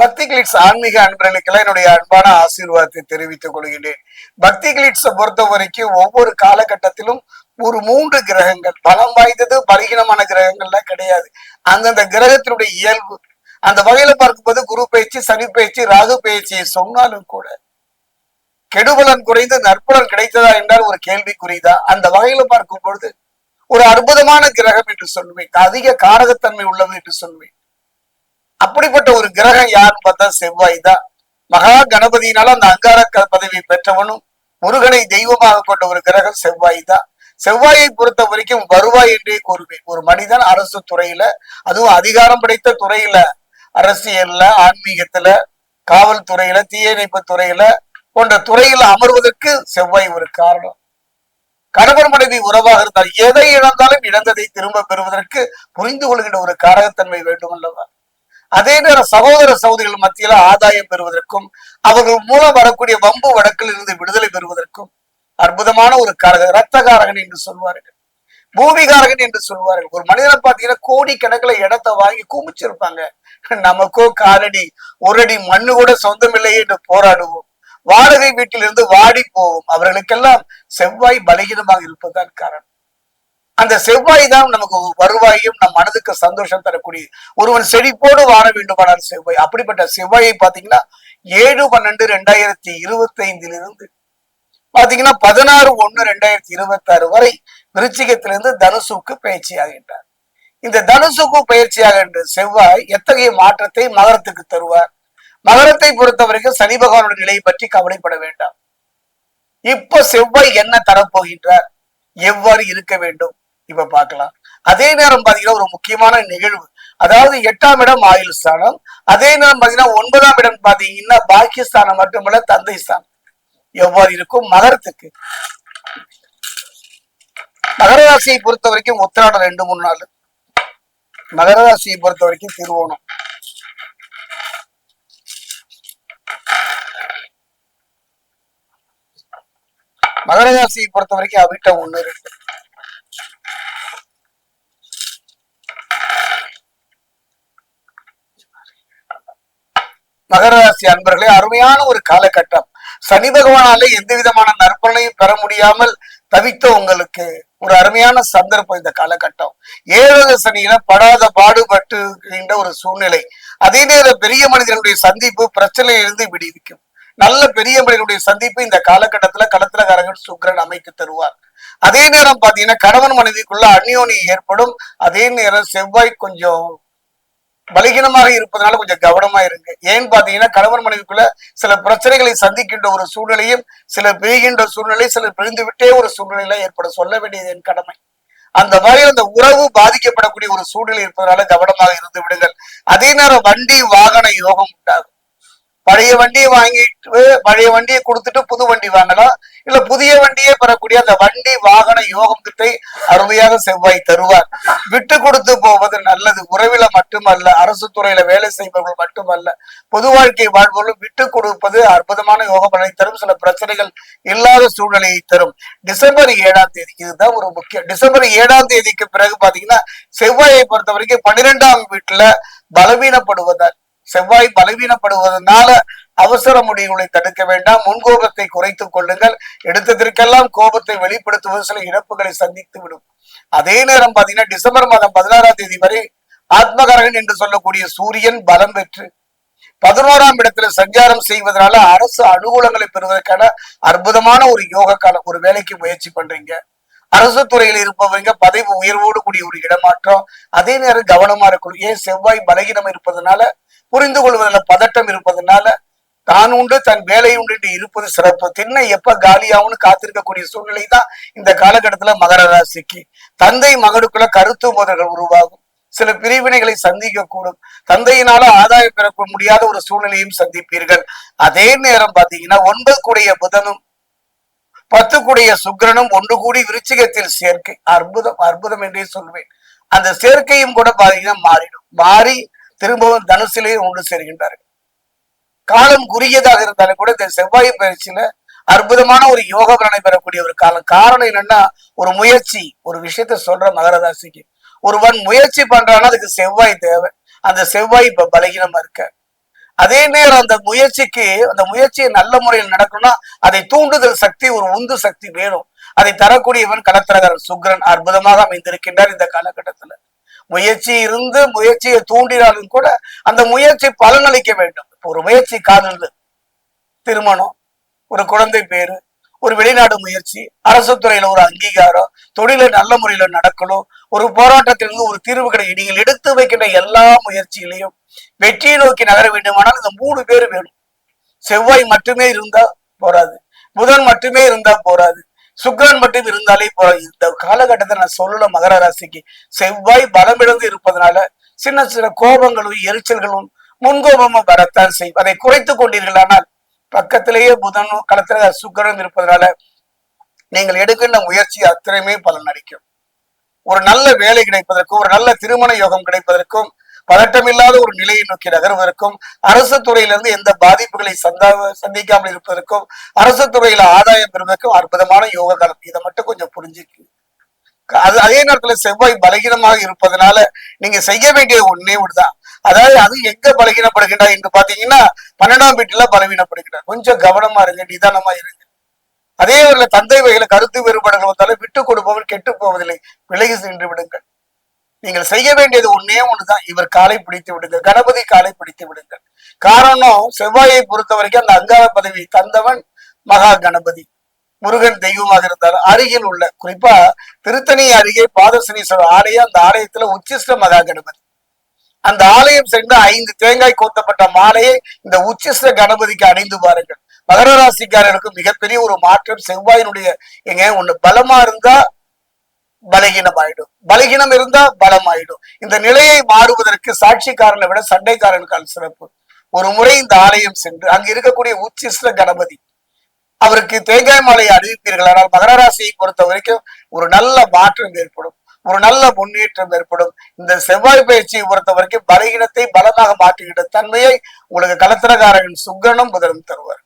பக்தி கிளிட்ஸ் ஆன்மீக அன்பர்களுக்கெல்லாம் என்னுடைய அன்பான ஆசீர்வாதத்தை தெரிவித்துக் கொள்கின்றேன். பக்தி கிளிட்ஸை பொறுத்த வரைக்கும் ஒவ்வொரு காலகட்டத்திலும் ஒரு மூன்று கிரகங்கள் பலம் வாய்ந்தது பலகீனமான கிரகங்கள்லாம் கிடையாது. அந்தந்த கிரகத்தினுடைய இயல்பு. அந்த வகையில பார்க்கும்போது குரு பயிற்சி சனி பயிற்சி ராகு பயிற்சியை சொன்னாலும் கூட கெடுபலன் குறைந்து நற்பலன் கிடைத்ததா என்றால் ஒரு கேள்விக்குறிதான். அந்த வகையில பார்க்கும் பொழுது ஒரு அற்புதமான கிரகம் என்று சொல்லுவேன். அதிக காரகத்தன்மை உள்ளது என்று சொல்லுவேன். அப்படிப்பட்ட ஒரு கிரகம் யாருன்னு பார்த்தா செவ்வாய் தான். மகா கணபதியினால அந்த அங்கார க- பதவி பெற்றவனும் முருகனை தெய்வமாக கொண்ட ஒரு கிரகம் செவ்வாய் தான். செவ்வாயை பொறுத்த வரைக்கும் வருவாய் என்றே கூறுவேன் ஒரு மனிதன் அரசு துறையில அதுவும் அதிகாரம் படைத்த துறையில அரசியல்ல ஆன்மீகத்துல காவல்துறையில தீயணைப்பு துறையில போன்ற துறையில அமர்வதற்கு செவ்வாய் ஒரு காரணம். கணவன் மனைவி உறவாக இருந்தால் எதை இழந்தாலும் இழந்ததை திரும்ப பெறுவதற்கு புரிந்து கொள்கின்ற ஒரு காரகத்தன்மை வேண்டும் அல்லவா அதே நேரம் சகோதர சகோதரிகள் மத்தியில ஆதாயம் பெறுவதற்கும் அவர்கள் மூலம் வரக்கூடிய வம்பு வடக்கில் இருந்து விடுதலை பெறுவதற்கும் அற்புதமான ஒரு காரக ரத்தகாரகன் என்று சொல்வார்கள். பூமிகாரகன் என்று சொல்வார்கள். ஒரு மனிதனை பார்த்தீங்கன்னா கோடி கணக்குல இடத்தை வாங்கி குமிச்சிருப்பாங்க. நமக்கோ காலடி ஒரு அடி மண்ணு கூட சொந்தமில்லையே என்று போராடுவோம். வாடகை வீட்டிலிருந்து வாடி போவோம். அவர்களுக்கெல்லாம் செவ்வாய் பலகீனமாக இருப்பதுதான் காரணம். அந்த செவ்வாய் தான் நமக்கு வருவாயும் நம் மனதுக்கு சந்தோஷம் தரக்கூடிய ஒருவன் செழிப்போடு வாழ வேண்டுமானால் செவ்வாய். அப்படிப்பட்ட செவ்வாயை பாத்தீங்கன்னா ஏழு பன்னெண்டு ரெண்டாயிரத்தி இருபத்தி ஐந்திலிருந்து பாத்தீங்கன்னா பதினாறு ஒண்ணு ரெண்டாயிரத்தி இருபத்தி ஆறு வரை விருச்சிகத்திலிருந்து தனுசுக்கு பயிற்சி ஆகின்றார். இந்த தனுசுக்கு பயிற்சியாகின்ற செவ்வாய் எத்தகைய மாற்றத்தை மகரத்துக்கு தருவார்? மகரத்தை பொறுத்த வரைக்கும் சனி பகவானுடைய நிலையை பற்றி கவலைப்பட வேண்டாம். இப்ப செவ்வாய் என்ன தரப்போகின்றார்? எவ்வாறு இருக்க வேண்டும்? இப்ப பார்க்கலாம். அதே நேரம் பாத்தீங்கன்னா ஒரு முக்கியமான நிகழ்வு. அதாவது எட்டாம் இடம் ஆயுள் ஸ்தானம். அதே நேரம் பாத்தீங்கன்னா ஒன்பதாம் இடம் பாத்தீங்கன்னா பாக்கியஸ்தானம் மட்டுமல்ல தந்தை ஸ்தானம். எவ்வாறு இருக்கும்? மகரத்துக்கு. மகர ராசியை பொறுத்த வரைக்கும் உத்திராடம் ரெண்டு மூணு நாள். மகர ராசியை பொறுத்த வரைக்கும் திருவோணம். மகர ராசியை பொறுத்த வரைக்கும் அவிட்டம் ஒண்ணு இருக்கு மகராசி அன்பர்களே அருமையான ஒரு காலகட்டம். சனி பகவானால எந்த விதமான நற்பலனையும் பெற முடியாமல் தவித்த உங்களுக்கு ஒரு அருமையான சந்தர்ப்பம் இந்த காலகட்டம். ஏழக சனியில படாத பாடுபட்டுகின்ற ஒரு சூழ்நிலை. அதே நேரம் பெரிய மனிதனுடைய சந்திப்பு பிரச்சனையிலிருந்து விடுவிக்கும். நல்ல பெரிய மனிதனுடைய சந்திப்பு இந்த காலகட்டத்துல களத்திரகாரங்கள் சுக்கிரன் அமைத்து தருவார். அதே நேரம் பாத்தீங்கன்னா கணவன் மனைவிக்குள்ள அந்யோனி ஏற்படும். அதே நேரம் செவ்வாய் கொஞ்சம் பலகீனமாக இருப்பதனால கொஞ்சம் கவனமா இருங்க. ஏன்னு பாத்தீங்கன்னா கணவன் மனைவிக்குள்ள சில பிரச்சனைகளை சந்திக்கின்ற ஒரு சூழ்நிலையும் சில பிரிகின்ற சூழ்நிலை சிலர் பிரிந்து விட்டே ஒரு சூழ்நிலையில ஏற்பட சொல்ல வேண்டியது என் கடமை. அந்த வகையில் அந்த உறவு பாதிக்கப்படக்கூடிய ஒரு சூழ்நிலை இருப்பதனால கவனமாக இருந்து விடுங்கள். அதே நேரம் வண்டி வாகன யோகம் உண்டாகும். பழைய வண்டியை வாங்கிட்டு பழைய வண்டியை கொடுத்துட்டு புது வண்டி வாங்கலாம் இல்ல புதிய வண்டியே பெறக்கூடிய அந்த வண்டி வாகன யோகம் திட்டை அருமையாக செவ்வாய் தருவார். விட்டு கொடுத்து போவது நல்லது. உறவில மட்டுமல்ல அரசு துறையில வேலை செய்பவர்கள் மட்டுமல்ல பொது வாழ்க்கை வாழ்பவர்களும் விட்டு கொடுப்பது அற்புதமான யோக பலனை தரும் சில பிரச்சனைகள் இல்லாத சூழ்நிலையை தரும். டிசம்பர் ஏழாம் தேதி இதுதான் ஒரு முக்கியம். டிசம்பர் ஏழாம் தேதிக்கு பிறகு பாத்தீங்கன்னா செவ்வாயை பொறுத்த வரைக்கும் பன்னிரெண்டாம் வீட்டுல பலவீனப்படுவதால் செவ்வாய் பலவீனப்படுவதனால அவசர முடிவுகளை தடுக்க வேண்டாம். முன்கோபத்தை குறைத்துக் கொள்ளுங்கள். எடுத்ததற்கெல்லாம் கோபத்தை வெளிப்படுத்துவது சில இழப்புகளை சந்தித்து விடும். அதே நேரம் பாத்தீங்கன்னா டிசம்பர் மாதம் பதினாறாம் தேதி வரை ஆத்மகரகன் என்று சொல்லக்கூடிய சூரியன் பலம் பெற்று பதினோராம் இடத்துல சஞ்சாரம் செய்வதனால அரசு அனுகூலங்களை பெறுவதற்கான அற்புதமான ஒரு யோக காலம் ஒரு வேலைக்கு முயற்சி பண்றீங்க. அரசு துறையில் இருப்பவங்க பதவி உயர்வோடு கூடிய ஒரு இடமாற்றம் அதே நேரம் கவனமா இருக்கணும். ஏன் செவ்வாய் பலகீனம் இருப்பதனால புரிந்து கொள்வதில் பதட்டம் இருப்பதனால தான் உண்டு தன் வேலை உண்டு என்று இருப்பது சிறப்பு. திண்ணை எப்ப காலியாகும்னு காத்திருக்கக்கூடிய சூழ்நிலை தான் இந்த காலகட்டத்துல மகர ராசிக்கு. தந்தை மகனுக்குள்ள கருத்து மோதல்கள் உருவாகும். சில பிரிவினைகளை சந்திக்க கூடும் தந்தையினால ஆதாயம் பெற முடியாத ஒரு சூழ்நிலையும் சந்திப்பீர்கள். அதே நேரம் பாத்தீங்கன்னா ஒன்பது கூடிய புதனும் பத்து கூடிய சுக்கிரனும் ஒன்று கூடி விருச்சிகத்தில் சேர்க்கை. அற்புதம் அற்புதம் என்றே சொல்வேன். அந்த சேர்க்கையும் கூட பாத்தீங்கன்னா மாறிடும். மாறி திரும்பவும் தனுசிலே ஒன்று சேர்கின்றார்கள். காலம் குறுகியதாக இருந்தாலும் கூட இந்த செவ்வாய் பயிற்சியில அற்புதமான ஒரு யோக பலனை பெறக்கூடிய ஒரு காலம். காரணம் என்னன்னா ஒரு முயற்சி ஒரு விஷயத்த சொல்ற மகரராசிக்கு. ஒருவன் முயற்சி பண்றான்னா அதுக்கு செவ்வாய் தேவை. அந்த செவ்வாய் இப்ப பலகீனமா இருக்க. அதே நேரம் அந்த முயற்சிக்கு அந்த முயற்சியை நல்ல முறையில் நடக்கணும்னா அதை தூண்டுதல் சக்தி ஒரு உந்து சக்தி வேணும். அதை தரக்கூடியவன் களத்திரகாரன் சுக்ரன் அற்புதமாக அமைந்திருக்கின்றார் இந்த காலகட்டத்துல. முயற்சி இருந்து முயற்சியை தூண்டினாலும் கூட அந்த முயற்சி பலனளிக்க வேண்டும். இப்போ ஒரு முயற்சி காதல் திருமணம் ஒரு குழந்தை பேரு ஒரு வெளிநாடு முயற்சி அரசு துறையில ஒரு அங்கீகாரம் தொழில நல்ல முறையில நடக்கணும் ஒரு போராட்டத்திலிருந்து ஒரு தீர்வு கிடைக்கும் நீங்கள் எடுத்து வைக்கின்ற எல்லா முயற்சியிலையும் வெற்றியை நோக்கி நகர வேண்டுமானால் இந்த மூணு பேர் வேணும். செவ்வாய் மட்டுமே இருந்தா போராது. புதன் மட்டுமே இருந்தா போராது. சுக்கரன் மட்டும் இருந்தாலே போராது இந்த காலகட்டத்தை நான் சொல்லல மகர ராசிக்கு. செவ்வாய் பலமிழந்து இருப்பதனால சின்ன சின்ன கோபங்களும் எரிச்சல்களும் முன்கோபமும் வரத்தான் செய்யும். அதை குறைத்து கொண்டீர்களானால் பக்கத்திலேயே புதனும் களத்துல சுக்கிரனும் இருப்பதனால நீங்கள் எடுக்கின்ற முயற்சி அத்தனையுமே பலன் அளிக்கும் ஒரு நல்ல வேலை கிடைப்பதற்கும் ஒரு நல்ல திருமண யோகம் கிடைப்பதற்கும் பதட்டமில்லாத ஒரு நிலையை நோக்கி நகர்வதற்கும் அரசு துறையிலிருந்து எந்த பாதிப்புகளை சந்தா சந்திக்காமல் இருப்பதற்கும் அரசு துறையில ஆதாயம் பெறுவதற்கும் அற்புதமான யோக காலம். இதை மட்டும் கொஞ்சம் புரிஞ்சுக்கு அது அதே நேரத்துல செவ்வாய் பலகீனமாக இருப்பதனால நீங்க செய்ய வேண்டிய ஒன்னே ஒன்றுதான் அதாவது அது எங்க பலகீனப்படுகின்றா என்று பாத்தீங்கன்னா பன்னெண்டாம் வீட்டுல பலவீனப்படுகிறார் கொஞ்சம் கவனமா இருங்க நிதானமா இருங்க. அதே ஒரு தந்தை வகையில கருத்து வேறுபாடுகள் வந்தாலும் விட்டு கொடுப்பவர் கெட்டு போவதில்லை. விலகி சென்று விடுங்கள். நீங்கள் செய்ய வேண்டியது ஒன்னே ஒண்ணுதான். இவர் காலை பிடித்து விடுங்கள். கணபதி காலை பிடித்து விடுங்கள். காரணம் செவ்வாயை பொறுத்த வரைக்கும் அந்த அங்கார பதவி தந்தவன் மகா கணபதி. முருகன் தெய்வமாக இருந்தார். அருகில் உள்ள குறிப்பா திருத்தணி அருகே பாதசனீஸ்வரர் ஆலயம் அந்த ஆலயத்துல உச்சிஷ்ட மகா கணபதி. அந்த ஆலயம் சென்று ஐந்து தேங்காய் கோத்தப்பட்ட மாலையை இந்த உச்சிஷ்ட கணபதிக்கு அணிந்து பாருங்கள். மகர ராசிக்காரர்களுக்கு மிகப்பெரிய ஒரு மாற்றம் செவ்வாயினுடைய எங்க ஒண்ணு பலமா இருந்தா பலகீனம் ஆயிடும் பலகீனம் இருந்தா பலம் ஆயிடும் இந்த நிலையை மாறுவதற்கு சாட்சிக்காரனை விட சண்டைக்காரனுக்கான சிறப்பு. ஒரு முறை இந்த ஆலயம் சென்று அங்கு இருக்கக்கூடிய உச்சிஷ்ட கணபதி அவருக்கு தேங்காய் மாலையை அறிவிப்பீர்கள் ஆனால் மகர ராசியை பொறுத்த வரைக்கும் ஒரு நல்ல மாற்றம் ஏற்படும். ஒரு நல்ல முன்னேற்றம் ஏற்படும். இந்த செவ்வாய் பயிற்சியை பொறுத்த வரைக்கும் பலகீனத்தை பலமாக மாற்றுகின்ற தன்மையை உங்களுக்கு கலத்திரகாரகன் சுக்கரனும் புதனும் தருவார்.